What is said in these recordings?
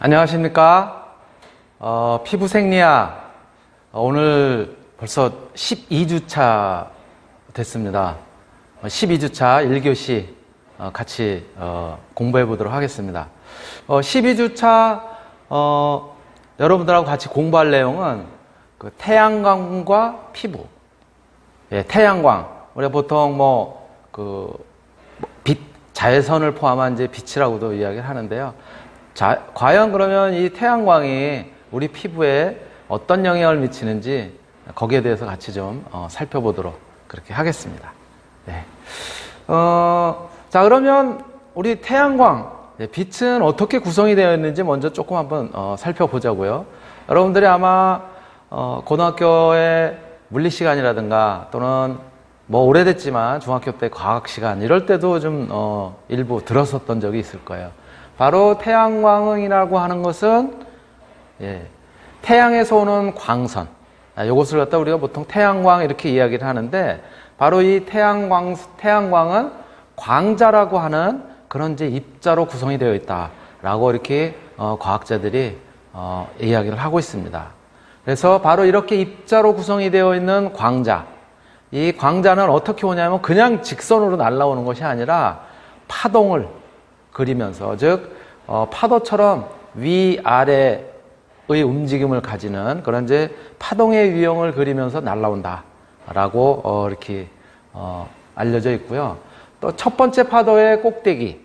안녕하십니까. 어, 피부 생리학. 어, 오늘 벌써 12주차 됐습니다. 12주차 1교시 어, 같이 어, 공부해 보도록 하겠습니다. 어, 12주차 어, 여러분들하고 같이 공부할 내용은 그 태양광과 피부. 예, 태양광. 우리가 보통 뭐, 그, 빛, 자외선을 포함한 이제 빛이라고도 이야기를 하는데요. 자, 과연 그러면 이 태양광이 우리 피부에 어떤 영향을 미치는지 거기에 대해서 같이 좀 어, 살펴보도록 그렇게 하겠습니다. 네. 어, 자, 그러면 우리 태양광, 네, 빛은 어떻게 구성이 되어 있는지 먼저 조금 한번 어, 살펴보자고요. 여러분들이 아마 어, 고등학교의 물리 시간이라든가 또는 뭐 오래됐지만 중학교 때 과학 시간 이럴 때도 좀 어, 일부 들었었던 적이 있을 거예요. 바로 태양광이라고 하는 것은 예, 태양에서 오는 광선. 아, 이것을 갖다 우리가 보통 태양광 이렇게 이야기를 하는데 바로 이 태양광 태양광은 광자라고 하는 그런 이제 입자로 구성이 되어 있다라고 이렇게 어, 과학자들이 어, 이야기를 하고 있습니다. 그래서 바로 이렇게 입자로 구성이 되어 있는 광자. 이 광자는 어떻게 오냐면 그냥 직선으로 날아오는 것이 아니라 파동을 그리면서 즉 어, 파도처럼 위아래의 움직임을 가지는 그런 이제 파동의 유형을 그리면서 날아온다라고 어, 이렇게 어, 알려져 있고요. 또 첫 번째 파도의 꼭대기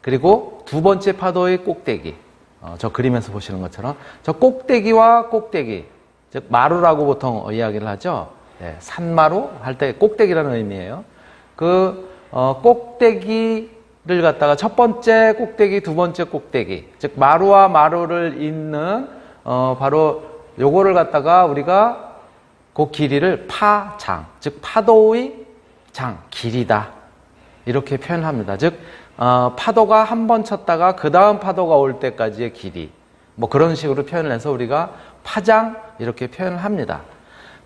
그리고 두 번째 파도의 꼭대기 어, 저 그림에서 보시는 것처럼 저 꼭대기와 꼭대기 즉 마루라고 보통 이야기를 하죠. 예, 산마루 할 때 꼭대기라는 의미예요. 그 어, 꼭대기 를 갖다가 첫 번째 꼭대기, 두 번째 꼭대기, 즉 마루와 마루를 잇는 어, 바로 요거를 갖다가 우리가 그 길이를 파장, 즉 파도의 장, 길이다 이렇게 표현합니다. 즉 어, 파도가 한 번 쳤다가 그 다음 파도가 올 때까지의 길이 뭐 그런 식으로 표현을 해서 우리가 파장 이렇게 표현을 합니다.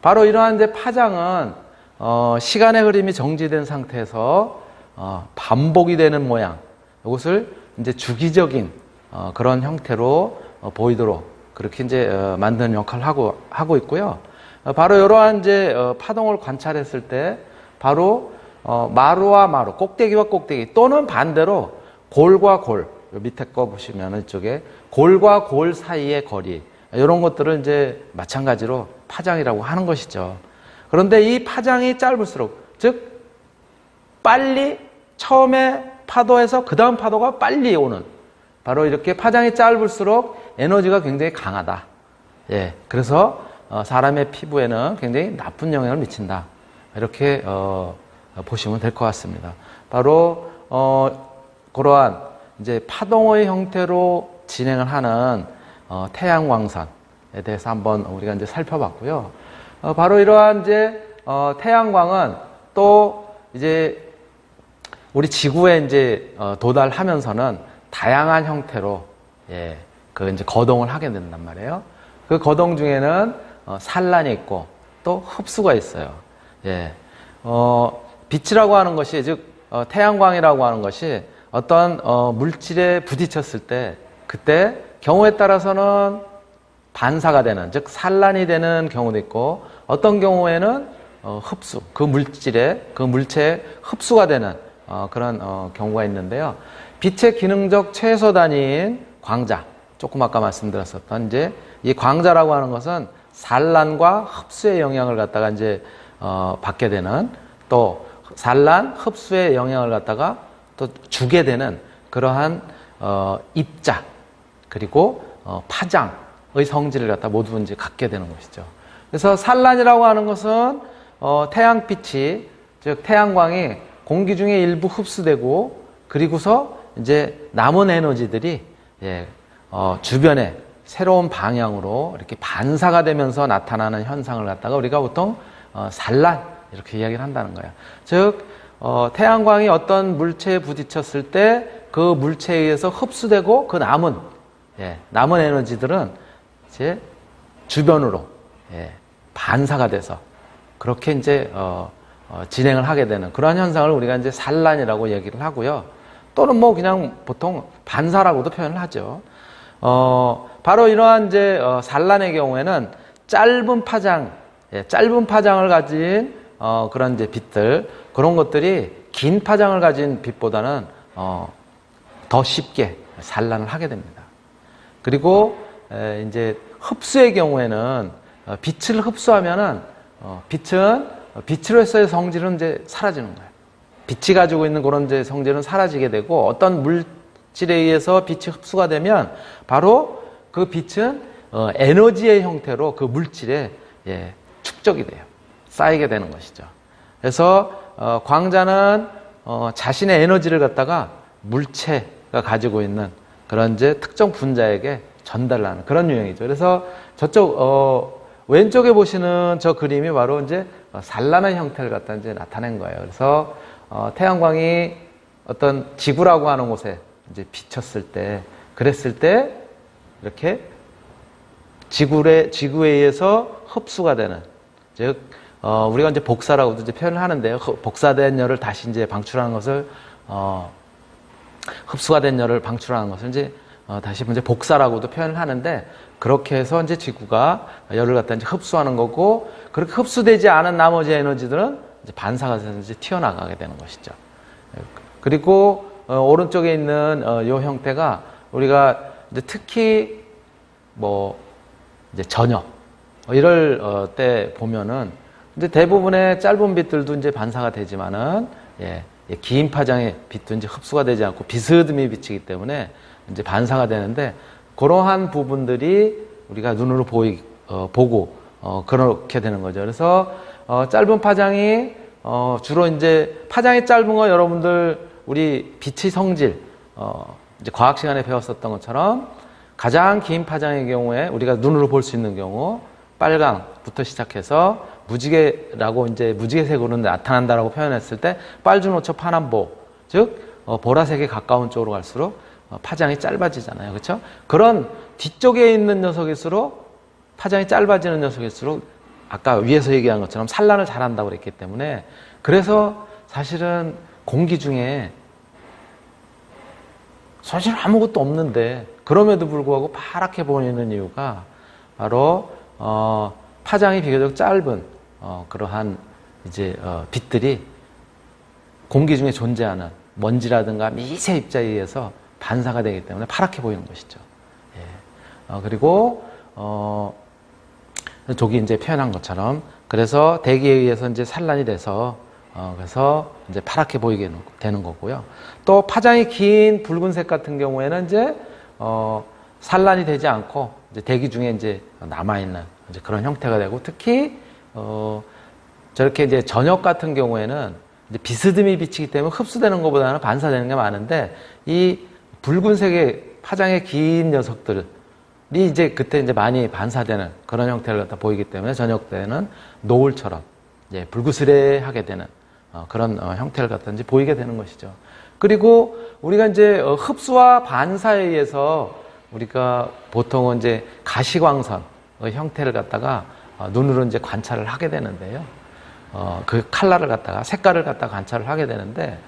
바로 이러한 이제 파장은 어, 시간의 흐름이 정지된 상태에서 어, 반복이 되는 모양 이것을 이제 주기적인 어, 그런 형태로 어, 보이도록 그렇게 이제 어, 만드는 역할을 하고 하고 있고요. 어, 바로 이러한 이제 어, 파동을 관찰했을 때 바로 어, 마루와 마루, 꼭대기와 꼭대기 또는 반대로 골과 골, 요 밑에 거 보시면 이쪽에 골과 골 사이의 거리 이런 것들을 이제 마찬가지로 파장이라고 하는 것이죠. 그런데 이 파장이 짧을수록 즉 빨리 처음에 파도에서 그 다음 파도가 빨리 오는 바로 이렇게 파장이 짧을수록 에너지가 굉장히 강하다. 예, 그래서 어, 사람의 피부에는 굉장히 나쁜 영향을 미친다. 이렇게 어, 보시면 될 것 같습니다. 바로 어, 그러한 이제 파동의 형태로 진행을 하는 어, 태양광선에 대해서 한번 우리가 이제 살펴봤고요. 어, 바로 이러한 이제 어, 태양광은 또 이제 우리 지구에 이제 어, 도달하면서는 다양한 형태로 예, 그 이제 거동을 하게 된단 말이에요. 그 거동 중에는 어, 산란이 있고 또 흡수가 있어요. 예, 어, 빛이라고 하는 것이 즉 어, 태양광이라고 하는 것이 어떤 어, 물질에 부딪혔을 때 그때 경우에 따라서는 반사가 되는 즉 산란이 되는 경우도 있고 어떤 경우에는 어, 흡수 그 물질에 그 물체에 흡수가 되는 어, 그런 어, 경우가 있는데요. 빛의 기능적 최소 단위인 광자 조금 아까 말씀드렸었던 이제 이 광자라고 하는 것은 산란과 흡수의 영향을 갖다가 이제 어, 받게 되는 또 산란 흡수의 영향을 갖다가 또 주게 되는 그러한 어, 입자 그리고 어, 파장의 성질을 갖다 모두 이제 갖게 되는 것이죠. 그래서 산란이라고 하는 것은 어, 태양빛이 즉 태양광이 공기 중에 일부 흡수되고 그리고서 이제 남은 에너지들이 예, 어, 주변에 새로운 방향으로 이렇게 반사가 되면서 나타나는 현상을 갖다가 우리가 보통 어, 산란 이렇게 이야기를 한다는 거예요. 즉 어, 태양광이 어떤 물체에 부딪혔을 때 그 물체에 의해서 흡수되고 그 남은 예, 남은 에너지들은 이제 주변으로 예, 반사가 돼서 그렇게 이제 어, 어, 진행을 하게 되는 그러한 현상을 우리가 이제 산란이라고 얘기를 하고요. 또는 뭐 그냥 보통 반사라고도 표현을 하죠. 어, 바로 이러한 이제 어, 산란의 경우에는 짧은 파장, 예, 짧은 파장을 가진 어, 그런 이제 빛들 그런 것들이 긴 파장을 가진 빛보다는 어, 더 쉽게 산란을 하게 됩니다. 그리고 에, 이제 흡수의 경우에는 어, 빛을 흡수하면은 어, 빛은 어, 빛으로서의 성질은 이제 사라지는 거예요. 빛이 가지고 있는 그런 이제 성질은 사라지게 되고 어떤 물질에 의해서 빛이 흡수가 되면 바로 그 빛은 어, 에너지의 형태로 그 물질에 예, 축적이 돼요. 쌓이게 되는 것이죠. 그래서 어, 광자는 어, 자신의 에너지를 갖다가 물체가 가지고 있는 그런 이제 특정 분자에게 전달하는 그런 유형이죠. 그래서 저쪽 어, 왼쪽에 보시는 저 그림이 바로 이제 어, 산란의 형태를 갖다 이제 나타낸 거예요. 그래서 어, 태양광이 어떤 지구라고 하는 곳에 이제 비쳤을 때, 그랬을 때 이렇게 지구에 지구에 의해서 흡수가 되는 즉 어, 우리가 이제 복사라고도 이제 표현을 하는데요. 흡- 복사된 열을 다시 이제 방출하는 것을 어, 흡수가 된 열을 방출하는 것을 이제 어, 다시 이제 복사라고도 표현을 하는데 그렇게 해서 이제 지구가 열을 갖다 이제 흡수하는 거고 그렇게 흡수되지 않은 나머지 에너지들은 이제 반사가 돼서 이제 튀어나가게 되는 것이죠. 그리고 어, 오른쪽에 있는 어, 요 형태가 우리가 특히 뭐 이제 저녁 어, 이럴 어, 때 보면은 이제 대부분의 짧은 빛들도 이제 반사가 되지만은 예, 예, 긴 파장의 빛도 이제 흡수가 되지 않고 비스듬히 비치기 때문에 이제 반사가 되는데 그러한 부분들이 우리가 눈으로 보이 어, 보고 어, 그렇게 되는 거죠. 그래서 어, 짧은 파장이 어, 주로 이제 파장이 짧은 거 여러분들 우리 빛의 성질 어, 이제 과학 시간에 배웠었던 것처럼 가장 긴 파장의 경우에 우리가 눈으로 볼 수 있는 경우 빨강부터 시작해서 무지개라고 이제 무지개색으로 나타난다라고 표현했을 때 빨주노초 파남보 즉 어, 보라색에 가까운 쪽으로 갈수록 어, 파장이 짧아지잖아요. 그렇죠? 그런 뒤쪽에 있는 녀석일수록 파장이 짧아지는 녀석일수록 아까 위에서 얘기한 것처럼 산란을 잘한다고 그랬기 때문에 그래서 사실은 공기 중에 사실 아무것도 없는데 그럼에도 불구하고 파랗게 보이는 이유가 바로 어, 파장이 비교적 짧은 어, 그러한 이제 어, 빛들이 공기 중에 존재하는 먼지라든가 미세 입자에 의해서 반사가 되기 때문에 파랗게 보이는 것이죠. 예. 어, 그리고 어, 저기 이제 표현한 것처럼 그래서 대기에 의해서 이제 산란이 돼서 어, 그래서 이제 파랗게 보이게 되는 거고요. 또 파장이 긴 붉은색 같은 경우에는 이제 어, 산란이 되지 않고 이제 대기 중에 이제 남아 있는 이제 그런 형태가 되고 특히 어, 저렇게 이제 저녁 같은 경우에는 이제 비스듬히 비치기 때문에 흡수되는 것보다는 반사되는 게 많은데 이 붉은색의 파장의 긴 녀석들 이 이제 그때 이제 많이 반사되는 그런 형태를 갖다 보이기 때문에 저녁 때는 노을처럼 이제 불그스레하게 되는 어, 그런 어, 형태를 갖다 이제 보이게 되는 것이죠. 그리고 우리가 이제 어, 흡수와 반사에 의해서 우리가 보통은 이제 가시광선의 형태를 갖다가 어, 눈으로 이제 관찰을 하게 되는데요. 어, 그 칼라를 갖다가 색깔을 갖다가 관찰을 하게 되는데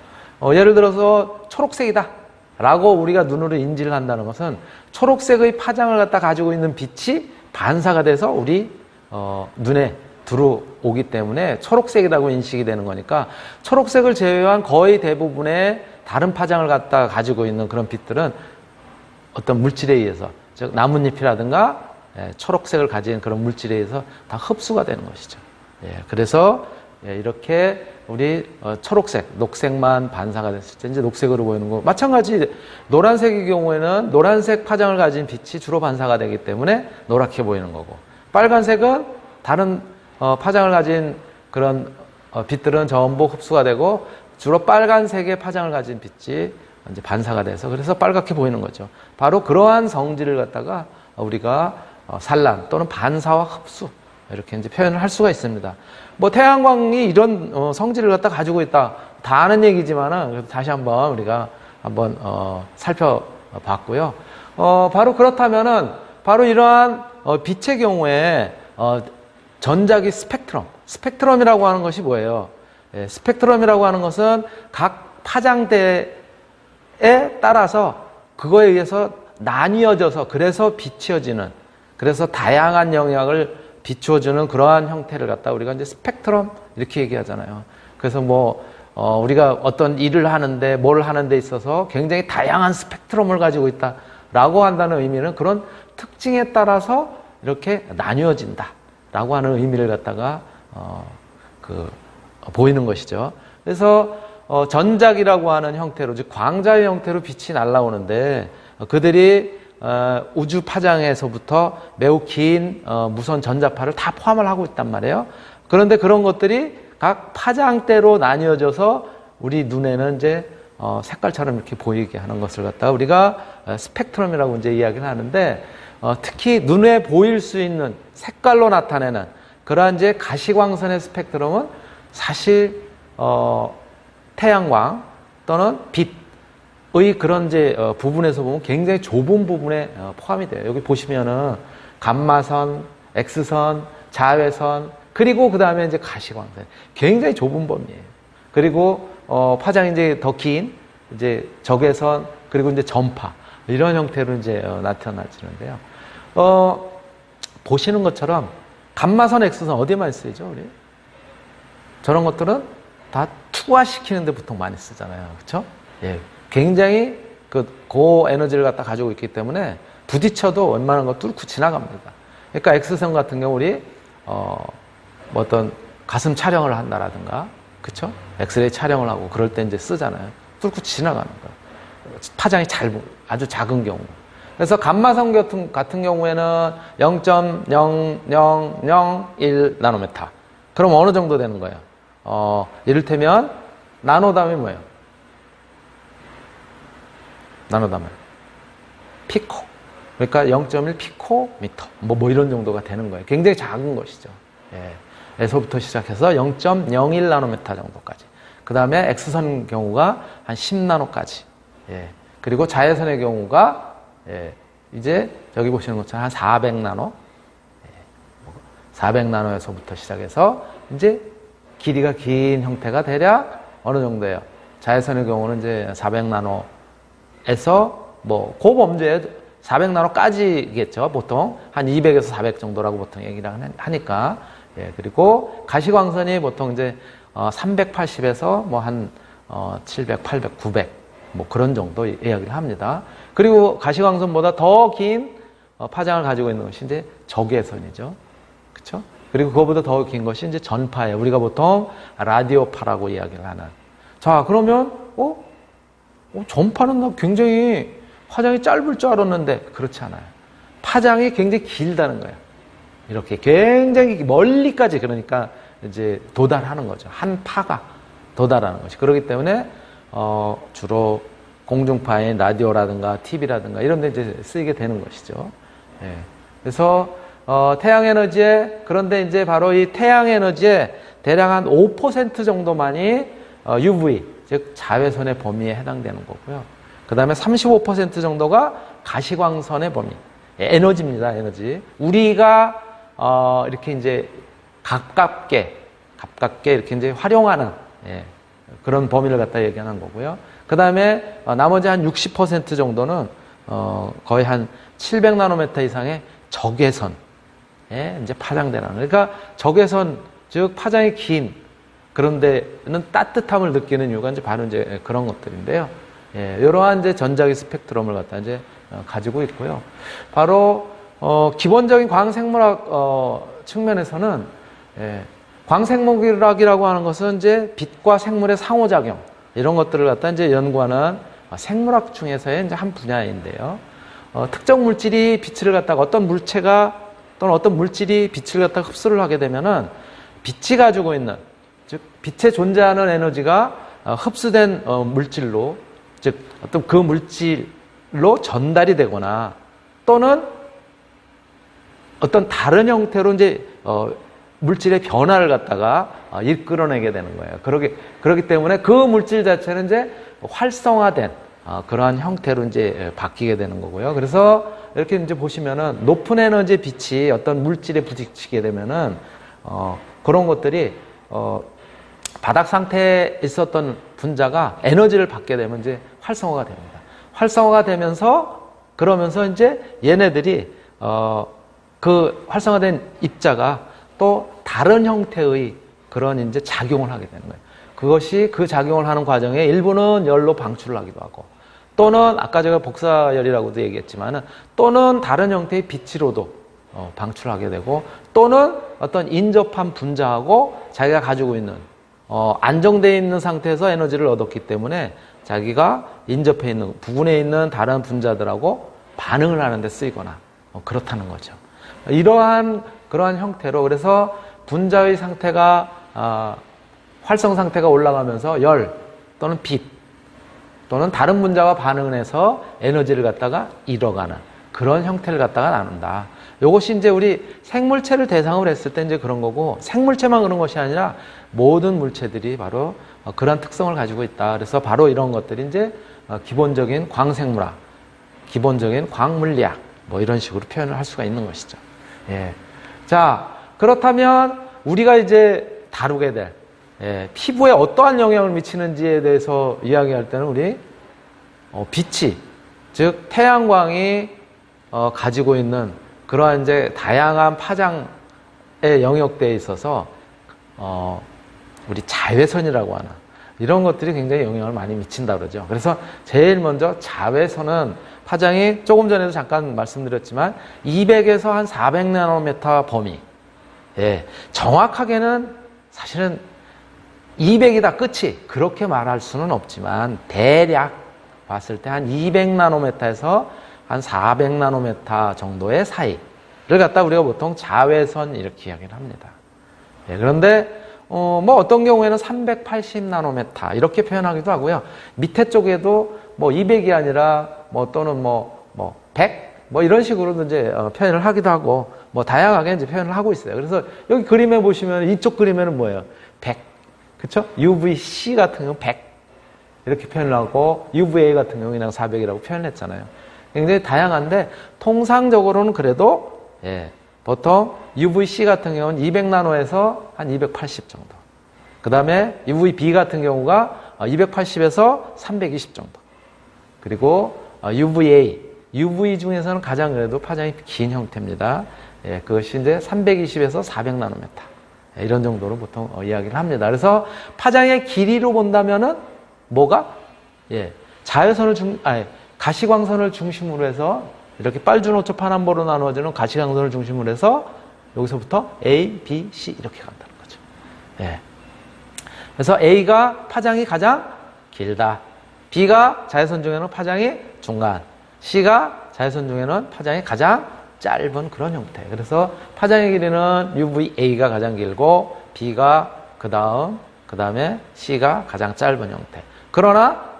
어, 예를 들어서 초록색이다. 라고 우리가 눈으로 인지를 한다는 것은 초록색의 파장을 갖다 가지고 있는 빛이 반사가 돼서 우리 어, 눈에 들어오기 때문에 초록색이라고 인식이 되는 거니까 초록색을 제외한 거의 대부분의 다른 파장을 갖다 가지고 있는 그런 빛들은 어떤 물질에 의해서 즉 나뭇잎이라든가 예, 초록색을 가진 그런 물질에 의해서 다 흡수가 되는 것이죠. 예, 그래서 예, 이렇게 우리 어, 초록색, 녹색만 반사가 됐을 때 이제 녹색으로 보이는 거. 마찬가지 노란색의 경우에는 노란색 파장을 가진 빛이 주로 반사가 되기 때문에 노랗게 보이는 거고 빨간색은 다른 어, 파장을 가진 그런 어, 빛들은 전부 흡수가 되고 주로 빨간색의 파장을 가진 빛이 이제 반사가 돼서 그래서 빨갛게 보이는 거죠. 바로 그러한 성질을 갖다가 우리가 어, 산란 또는 반사와 흡수 이렇게 이제 표현을 할 수가 있습니다. 뭐 태양광이 이런 어, 성질을 갖다 가지고 있다 다 아는 얘기지만은 다시 한번 우리가 한번 어, 살펴봤고요. 어, 바로 그렇다면은 바로 이러한 어, 빛의 경우에 어, 전자기 스펙트럼, 스펙트럼이라고 하는 것이 뭐예요? 예, 스펙트럼이라고 하는 것은 각 파장대에 따라서 그거에 의해서 나뉘어져서 그래서 비추어지는 그래서 다양한 영향을 비추어주는 그러한 형태를 갖다 우리가 이제 스펙트럼 이렇게 얘기하잖아요. 그래서 뭐 어, 우리가 어떤 일을 하는데 뭘 하는 데 있어서 굉장히 다양한 스펙트럼을 가지고 있다라고 한다는 의미는 그런 특징에 따라서 이렇게 나뉘어진다라고 하는 의미를 갖다가 어, 그 어, 보이는 것이죠. 그래서 어, 전작이라고 하는 형태로 즉 광자의 형태로 빛이 날라오는데 어, 그들이 어, 우주 파장에서부터 매우 긴 어, 무선 전자파를 다 포함을 하고 있단 말이에요. 그런데 그런 것들이 각 파장대로 나뉘어져서 우리 눈에는 이제 어, 색깔처럼 이렇게 보이게 하는 것을 갖다가 우리가 어, 스펙트럼이라고 이제 이야기를 하는데 어, 특히 눈에 보일 수 있는 색깔로 나타내는 그러한 이제 가시광선의 스펙트럼은 사실 어, 태양광 또는 빛 의 그런 이제 어, 부분에서 보면 굉장히 좁은 부분에 어, 포함이 돼요. 여기 보시면은 감마선, X선, 자외선 그리고 그 다음에 이제 가시광선 굉장히 좁은 범위예요. 그리고 어, 파장이 이제 더 긴 이제 적외선 그리고 이제 전파 이런 형태로 이제 어, 나타나지는데요. 어, 보시는 것처럼 감마선, X선 어디에 쓰이죠, 우리? 저런 것들은 다 투과시키는데 보통 많이 쓰잖아요. 그렇죠? 예. 굉장히 그 고에너지를 갖다 가지고 있기 때문에 부딪혀도 웬만한 거 뚫고 지나갑니다. 그러니까 X선 같은 경우 우리 어, 뭐 어떤 가슴 촬영을 한다라든가 그렇죠? 엑스레이 촬영을 하고 그럴 때 이제 쓰잖아요. 뚫고 지나가는 거예요. 파장이 잘 아주 작은 경우. 그래서 감마선 같은, 같은 경우에는 0.0001 나노메타. 그럼 어느 정도 되는 거예요? 어, 이를테면 나노담이 뭐예요? 나노담은 피코. 그러니까 0.1 피코미터. 뭐, 뭐 이런 정도가 되는 거예요. 굉장히 작은 것이죠. 예. 에서부터 시작해서 0.01 나노메타 정도까지. 그 다음에 X선 경우가 한 10나노까지. 예. 그리고 자외선의 경우가 예. 이제 여기 보시는 것처럼 한 400나노. 예. 400나노에서부터 시작해서 이제 길이가 긴 형태가 대략 어느 정도예요? 자외선의 경우는 이제 400나노 에서 뭐 고범죄 400나노까지겠죠. 보통 한 200에서 400 정도라고 보통 얘기를 하니까 예, 그리고 가시광선이 보통 이제 어, 380에서 뭐한 어, 700, 800, 900 뭐 그런 정도 이야기를 합니다. 그리고 가시광선보다 더긴 어, 파장을 가지고 있는 것이 이제 적외선이죠. 그렇죠? 그리고 그거보다 더 긴 것이 이제 전파예요. 우리가 보통 라디오파라고 이야기를 하는. 자, 그러면 어? 어 전파는 나 굉장히 파장이 짧을 줄 알았는데 그렇지 않아요. 파장이 굉장히 길다는 거예요. 이렇게 굉장히 멀리까지 그러니까 이제 도달하는 거죠. 한 파가 도달하는 것이. 그렇기 때문에 어 주로 공중파인 라디오라든가 TV라든가 이런 데 이제 쓰이게 되는 것이죠. 예. 그래서 어 태양 에너지에 그런데 이제 바로 이 태양 에너지에 대략 한 5% 정도만이 어 UV 즉 자외선의 범위에 해당되는 거고요. 그 다음에 35% 정도가 가시광선의 범위. 예, 에너지입니다, 에너지. 우리가 어, 이렇게 이제 가깝게, 가깝게 이렇게 이제 활용하는, 예, 그런 범위를 갖다 얘기하는 거고요. 그 다음에 어, 나머지 한 60% 정도는 어, 거의 한 700나노메타 이상의 적외선, 예, 이제 파장되는. 그러니까 적외선, 즉 파장이 긴 그런 데는 따뜻함을 느끼는 이유가 이제 바로 이제 그런 것들인데요. 예, 이러한 이제 전자기 스펙트럼을 갖다 이제 어, 가지고 있고요. 바로 어, 기본적인 광생물학 어, 측면에서는 예, 광생물학이라고 하는 것은 이제 빛과 생물의 상호작용 이런 것들을 갖다 이제 연구하는 생물학 중에서의 이제 한 분야인데요. 어, 특정 물질이 빛을 갖다가 어떤 물체가 또는 어떤 물질이 빛을 갖다가 흡수를 하게 되면은 빛이 가지고 있는 즉 빛에 존재하는 에너지가 어, 흡수된 어, 물질로 즉 어떤 그 물질로 전달이 되거나 또는 어떤 다른 형태로 이제 어, 물질의 변화를 갖다가 어, 이끌어내게 되는 거예요. 그러기 그렇기 때문에 그 물질 자체는 이제 활성화된 어, 그러한 형태로 이제 바뀌게 되는 거고요. 그래서 이렇게 이제 보시면은 높은 에너지 빛이 어떤 물질에 부딪히게 되면은 어, 그런 것들이 어, 바닥 상태에 있었던 분자가 에너지를 받게 되면 이제 활성화가 됩니다. 활성화가 되면서 그러면서 이제 얘네들이 어, 그 활성화된 입자가 또 다른 형태의 그런 이제 작용을 하게 되는 거예요. 그것이 그 작용을 하는 과정에 일부는 열로 방출을 하기도 하고 또는 아까 제가 복사열이라고도 얘기했지만은 또는 다른 형태의 빛으로도 어, 방출하게 되고 또는 어떤 인접한 분자하고 자기가 가지고 있는 어, 안정되어 있는 상태에서 에너지를 얻었기 때문에 자기가 인접해 있는 부분에 있는 다른 분자들하고 반응을 하는데 쓰이거나 어, 그렇다는 거죠. 이러한 그러한 형태로 그래서 분자의 상태가 아, 활성 상태가 올라가면서 열 또는 빛 또는 다른 분자와 반응을 해서 에너지를 갖다가 잃어가는 그런 형태를 갖다가 나눈다. 이것이 이제 우리 생물체를 대상으로 했을 때 이제 그런 거고 생물체만 그런 것이 아니라 모든 물체들이 바로 어, 그런 특성을 가지고 있다. 그래서 바로 이런 것들이 이제 어, 기본적인 광생물학, 기본적인 광물리학 뭐 이런 식으로 표현을 할 수가 있는 것이죠. 예. 자 그렇다면 우리가 이제 다루게 될 예, 피부에 어떠한 영향을 미치는지에 대해서 이야기할 때는 우리 어, 빛이 즉 태양광이 어, 가지고 있는 그러한 이제 다양한 파장의 영역대에 있어서 어, 우리 자외선이라고 하나 이런 것들이 굉장히 영향을 많이 미친다 그러죠. 그래서 제일 먼저 자외선은 파장이 조금 전에도 잠깐 말씀드렸지만 200에서 한 400나노메타 범위. 예, 정확하게는 사실은 200이다 끝이 그렇게 말할 수는 없지만 대략 봤을 때 한 200나노메타에서 한 400나노메타 정도의 사이를 갖다 우리가 보통 자외선 이렇게 이야기를 합니다. 예, 그런데 어, 뭐 어떤 경우에는 380나노메타 이렇게 표현하기도 하고요. 밑에 쪽에도 뭐 200이 아니라 뭐 또는 뭐, 뭐 100? 뭐 이런 식으로도 이제 어, 표현을 하기도 하고 뭐 다양하게 이제 표현을 하고 있어요. 그래서 여기 그림에 보시면 이쪽 그림에는 뭐예요? 100. 그쵸? UVC 같은 경우는 100. 이렇게 표현을 하고 UVA 같은 경우는 그냥 400이라고 표현했잖아요. 굉장히 다양한데 통상적으로는 그래도 예, 보통 UVC 같은 경우는 200나노에서 한 280 정도. 그 다음에 UVB 같은 경우가 280에서 320 정도. 그리고 어, UVA, UV 중에서는 가장 그래도 파장이 긴 형태입니다. 예, 그것이 이제 320에서 400나노메타. 예, 이런 정도로 보통 어, 이야기를 합니다. 그래서 파장의 길이로 본다면은 뭐가? 예, 자외선을 중, 아니, 가시광선을 중심으로 해서 이렇게 빨주노초 파남보로 나누어지는 가시광선을 중심으로 해서 여기서부터 A, B, C 이렇게 간다는 거죠. 예. 그래서 A가 파장이 가장 길다. B가 자외선 중에는 파장이 중간. C가 자외선 중에는 파장이 가장 짧은 그런 형태. 그래서 파장의 길이는 UVA가 가장 길고 B가 그 다음, 그 다음에 C가 가장 짧은 형태. 그러나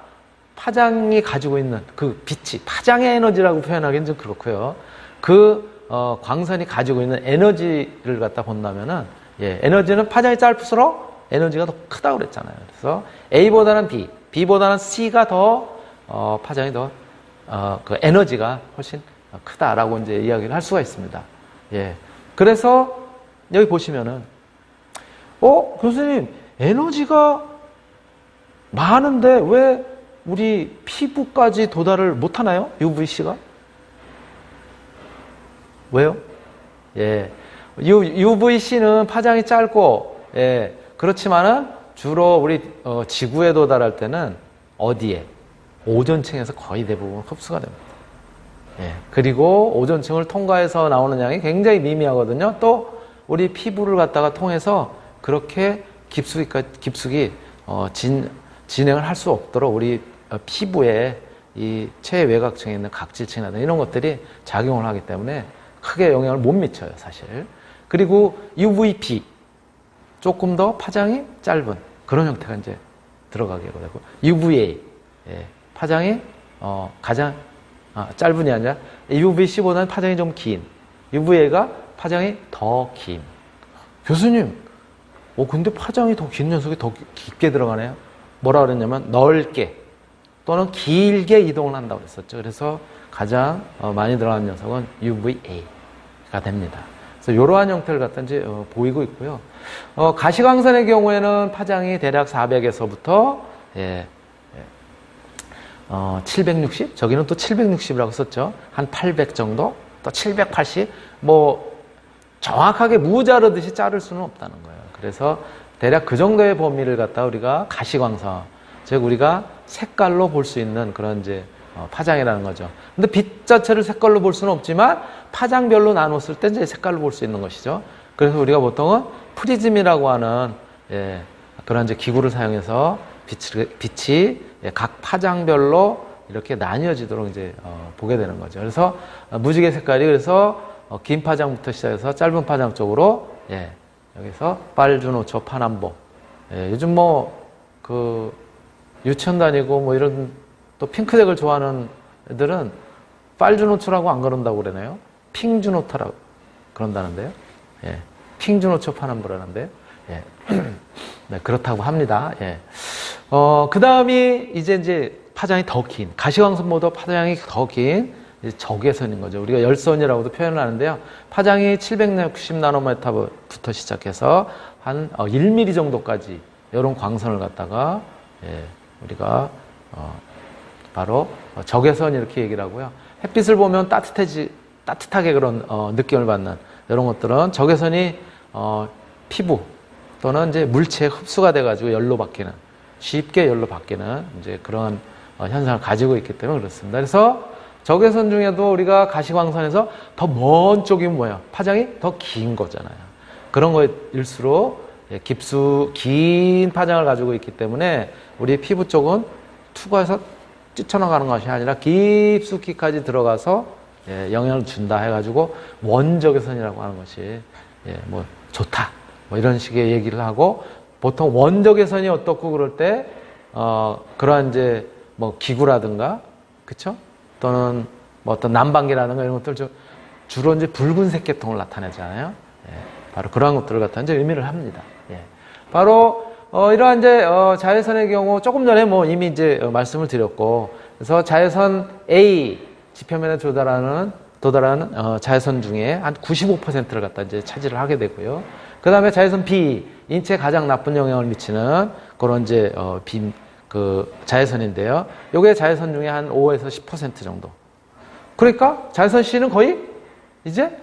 파장이 가지고 있는 그 빛이 파장의 에너지라고 표현하기는 좀 그렇고요. 그 어, 광선이 가지고 있는 에너지를 갖다 본다면은 예, 에너지는 파장이 짧을수록 에너지가 더 크다고 그랬잖아요. 그래서 A보다는 B, B보다는 C가 더 어, 파장이 더 어, 그 에너지가 훨씬 크다라고 이제 이야기를 할 수가 있습니다. 예. 그래서 여기 보시면은 어, 교수님 에너지가 많은데 왜 우리 피부까지 도달을 못 하나요? UVC가? 왜요? 예. UVC는 파장이 짧고, 예. 그렇지만은 주로 우리 어, 지구에 도달할 때는 어디에? 오존층에서 거의 대부분 흡수가 됩니다. 예. 그리고 오존층을 통과해서 나오는 양이 굉장히 미미하거든요. 또 우리 피부를 갖다가 통해서 그렇게 깊숙이, 깊숙이 어, 진, 진행을 할 수 없도록 우리 피부에 이 체외곽층에 있는 각질층이나 이런 것들이 작용을 하기 때문에 크게 영향을 못 미쳐요, 사실. 그리고 UVB 조금 더 파장이 짧은 그런 형태가 이제 들어가게 되고 UVA 예, 파장이 어, 가장 아, 짧은이 아니라 UVC보다는 파장이 좀 긴 UVA가 파장이 더 긴. 교수님, 어 근데 파장이 더 긴 녀석이 더 깊게 들어가네요. 뭐라 그랬냐면 넓게 또는 길게 이동을 한다고 그랬었죠. 그래서 가장 어, 많이 들어가는 녀석은 UVA가 됩니다. 그래서 이러한 형태를 갖다 이제 어, 보이고 있고요. 어, 가시광선의 경우에는 파장이 대략 400에서부터 예, 예, 어, 760? 저기는 또 760이라고 썼죠. 한 800 정도? 또 780? 뭐, 정확하게 무자르듯이 자를 수는 없다는 거예요. 그래서 대략 그 정도의 범위를 갖다 우리가 가시광선, 즉 우리가 색깔로 볼 수 있는 그런 이제 어, 파장이라는 거죠. 근데 빛 자체를 색깔로 볼 수는 없지만 파장별로 나눴을 때 이제 색깔로 볼 수 있는 것이죠. 그래서 우리가 보통은 프리즘이라고 하는 예, 그런 이제 기구를 사용해서 빛이, 빛이 예, 각 파장별로 이렇게 나뉘어지도록 이제 어, 보게 되는 거죠. 그래서 어, 무지개 색깔이 그래서 어, 긴 파장부터 시작해서 짧은 파장 쪽으로 예, 여기서 빨주노초 파남보 예, 요즘 뭐그 유치원 다니고 뭐 이런 또 핑크색을 좋아하는 애들은 빨주노초라고 안 그런다고 그러네요. 핑주노타라고 그런다는데요. 예, 핑주노초 파남보라는데요. 예. 네, 그렇다고 합니다. 예. 어, 그 다음이 이제 이제 파장이 더 긴, 가시광선보다 파장이 더 긴 적외선인 거죠. 우리가 열선이라고도 표현을 하는데요. 파장이 760나노미터부터 시작해서 한 1mm 정도까지 이런 광선을 갖다가 예, 우리가 어, 바로 적외선 이렇게 얘기를 하고요. 햇빛을 보면 따뜻해지 따뜻하게 그런 어, 느낌을 받는 이런 것들은 적외선이 어, 피부 또는 이제 물체에 흡수가 돼가지고 열로 바뀌는 쉽게 열로 바뀌는 이제 그런 어, 현상을 가지고 있기 때문에 그렇습니다. 그래서 적외선 중에도 우리가 가시광선에서 더 먼 쪽이 뭐야? 파장이 더 긴 거잖아요. 그런 거일수록 예, 깊수 긴 파장을 가지고 있기 때문에 우리 피부 쪽은 투과해서 뛰쳐나가는 것이 아니라 깊숙이까지 들어가서 예, 영향을 준다 해가지고 원적외선이라고 하는 것이 예, 뭐 좋다 뭐 이런 식의 얘기를 하고 보통 원적외선이 어떻고 그럴 때 어, 그러한 이제 뭐 기구라든가 그쵸 또는 뭐 어떤 난방기라든가 이런 것들 좀 주로 이제 붉은색 계통을 나타내잖아요. 예, 바로 그러한 것들을 갖다 이제 의미를 합니다. 예. 바로 어, 이러한 이제 어, 자외선의 경우 조금 전에 뭐 이미 이제 어, 말씀을 드렸고 그래서 자외선 A 지표면에 도달하는 도달하는 어, 자외선 중에 한 95%를 갖다 이제 차지를 하게 되고요. 그 다음에 자외선 B 인체에 가장 나쁜 영향을 미치는 그런 이제 어, 빔, 그 자외선인데요. 요게 자외선 중에 한 5에서 10% 정도. 그러니까 자외선 C는 거의 이제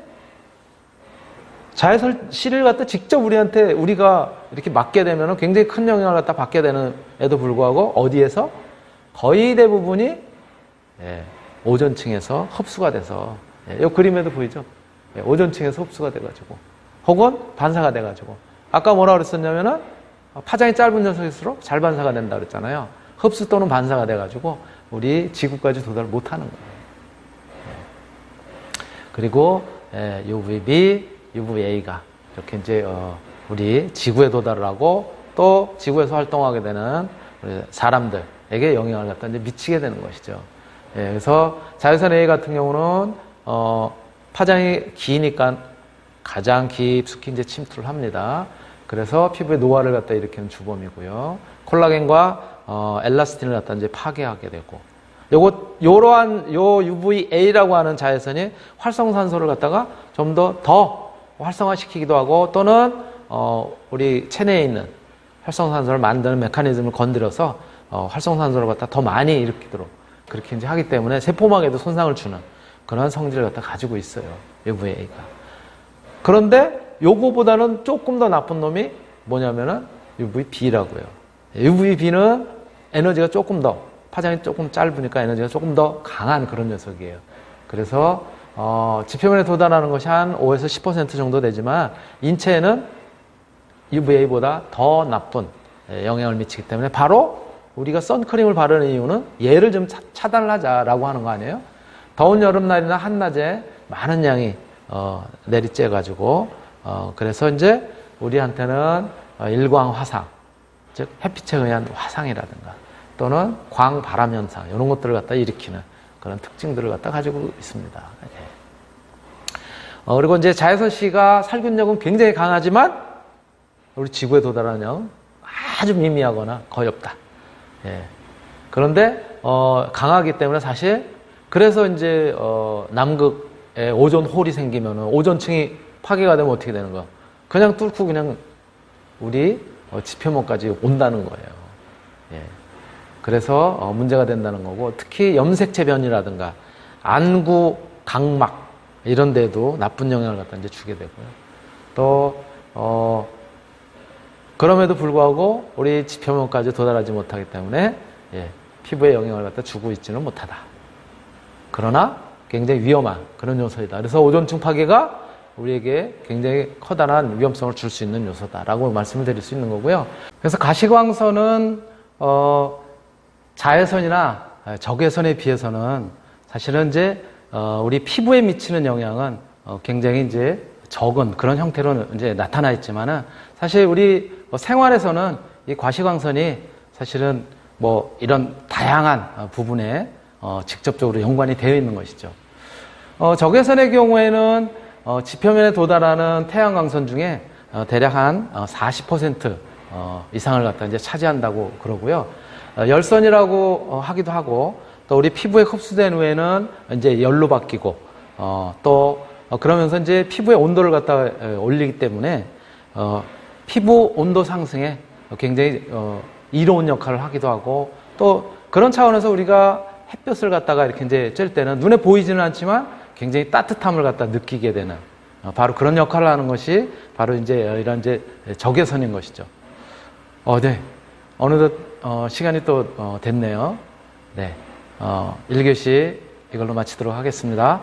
자외선 C를 갖다 직접 우리한테 우리가 이렇게 맞게 되면 굉장히 큰 영향을 갖다 받게 되는 에도 불구하고 어디에서 거의 대부분이 예, 오존층에서 흡수가 돼서 예, 이 그림에도 보이죠? 예, 오존층에서 흡수가 돼가지고 혹은 반사가 돼가지고 아까 뭐라 그랬었냐면은 파장이 짧은 녀석일수록 잘 반사가 된다 그랬잖아요. 흡수 또는 반사가 돼가지고 우리 지구까지 도달 못하는 거예요. 예. 그리고 예, UVB, UVA가 이렇게 이제 어, 우리 지구에 도달을 하고 또 지구에서 활동하게 되는 사람들에게 영향을 갖다 이제 미치게 되는 것이죠. 예, 그래서 자외선 A 같은 경우는 어, 파장이 기니까 가장 깊숙이 이제 침투를 합니다. 그래서 피부에 노화를 갖다 일으키는 주범이고요. 콜라겐과 어, 엘라스틴을 갖다 이제 파괴하게 되고 요거 요러한 요 UVA라고 하는 자외선이 활성산소를 갖다가 좀 더더 활성화시키기도 하고 또는 어, 우리 체내에 있는 활성산소를 만드는 메커니즘을 건드려서 어, 활성산소를 갖다 더 많이 일으키도록 그렇게 이제 하기 때문에 세포막에도 손상을 주는 그런 성질을 갖다 가지고 있어요. UVA가. 그런데 요거보다는 조금 더 나쁜 놈이 뭐냐면은 UVB라고요. UVB는 에너지가 조금 더 파장이 조금 짧으니까 에너지가 조금 더 강한 그런 녀석이에요. 그래서 어, 지표면에 도달하는 것이 한 5에서 10% 정도 되지만 인체에는 UVA보다 더 나쁜 예, 영향을 미치기 때문에 바로 우리가 선크림을 바르는 이유는 얘를 좀 차단을 하자라고 하는 거 아니에요? 더운 여름날이나 한낮에 많은 양이 어, 내리쬐 가지고 어, 그래서 이제 우리한테는 어, 일광 화상, 즉 햇빛에 의한 화상이라든가 또는 광바람 현상 이런 것들을 갖다 일으키는 그런 특징들을 갖다 가지고 있습니다. 예. 어, 그리고 이제 자외선 C가 살균력은 굉장히 강하지만 우리 지구에 도달하는 영 아주 미미하거나 거의 없다. 예. 그런데 어, 강하기 때문에 사실 그래서 이제 어, 남극에 오존 홀이 생기면 오존층이 파괴가 되면 어떻게 되는 거야? 그냥 뚫고 그냥 우리 어, 지표면까지 온다는 거예요. 예. 그래서 어, 문제가 된다는 거고 특히 염색체 변이라든가 안구, 각막 이런 데도 나쁜 영향을 갖다 이제 주게 되고요. 또 어, 그럼에도 불구하고 우리 지표면까지 도달하지 못하기 때문에 예, 피부에 영향을 갖다 주고 있지는 못하다. 그러나 굉장히 위험한 그런 요소이다. 그래서 오존층 파괴가 우리에게 굉장히 커다란 위험성을 줄 수 있는 요소다라고 말씀을 드릴 수 있는 거고요. 그래서 가시광선은 어, 자외선이나 적외선에 비해서는 사실은 이제 어, 우리 피부에 미치는 영향은 어, 굉장히 이제 적은 그런 형태로 이제 나타나 있지만은 사실 우리 뭐 생활에서는 이 과시광선이 사실은 뭐 이런 다양한 어, 부분에 어, 직접적으로 연관이 되어 있는 것이죠. 어, 적외선의 경우에는 어, 지표면에 도달하는 태양광선 중에 어, 대략 한 어, 40% 어, 이상을 갖다 이제 차지한다고 그러고요. 어, 열선이라고 어, 하기도 하고 또 우리 피부에 흡수된 후에는 이제 열로 바뀌고 어, 또 어, 그러면서 이제 피부의 온도를 갖다 에, 올리기 때문에 어, 피부 온도 상승에 굉장히 어, 이로운 역할을 하기도 하고 또 그런 차원에서 우리가 햇볕을 갖다가 이렇게 이제 쬐 때는 눈에 보이지는 않지만 굉장히 따뜻함을 갖다 느끼게 되는 어, 바로 그런 역할을 하는 것이 바로 이제 이런 이제 적외선인 것이죠. 어, 네. 어느덧 어, 시간이 또 어, 됐네요. 네. 어, 1교시 이걸로 마치도록 하겠습니다.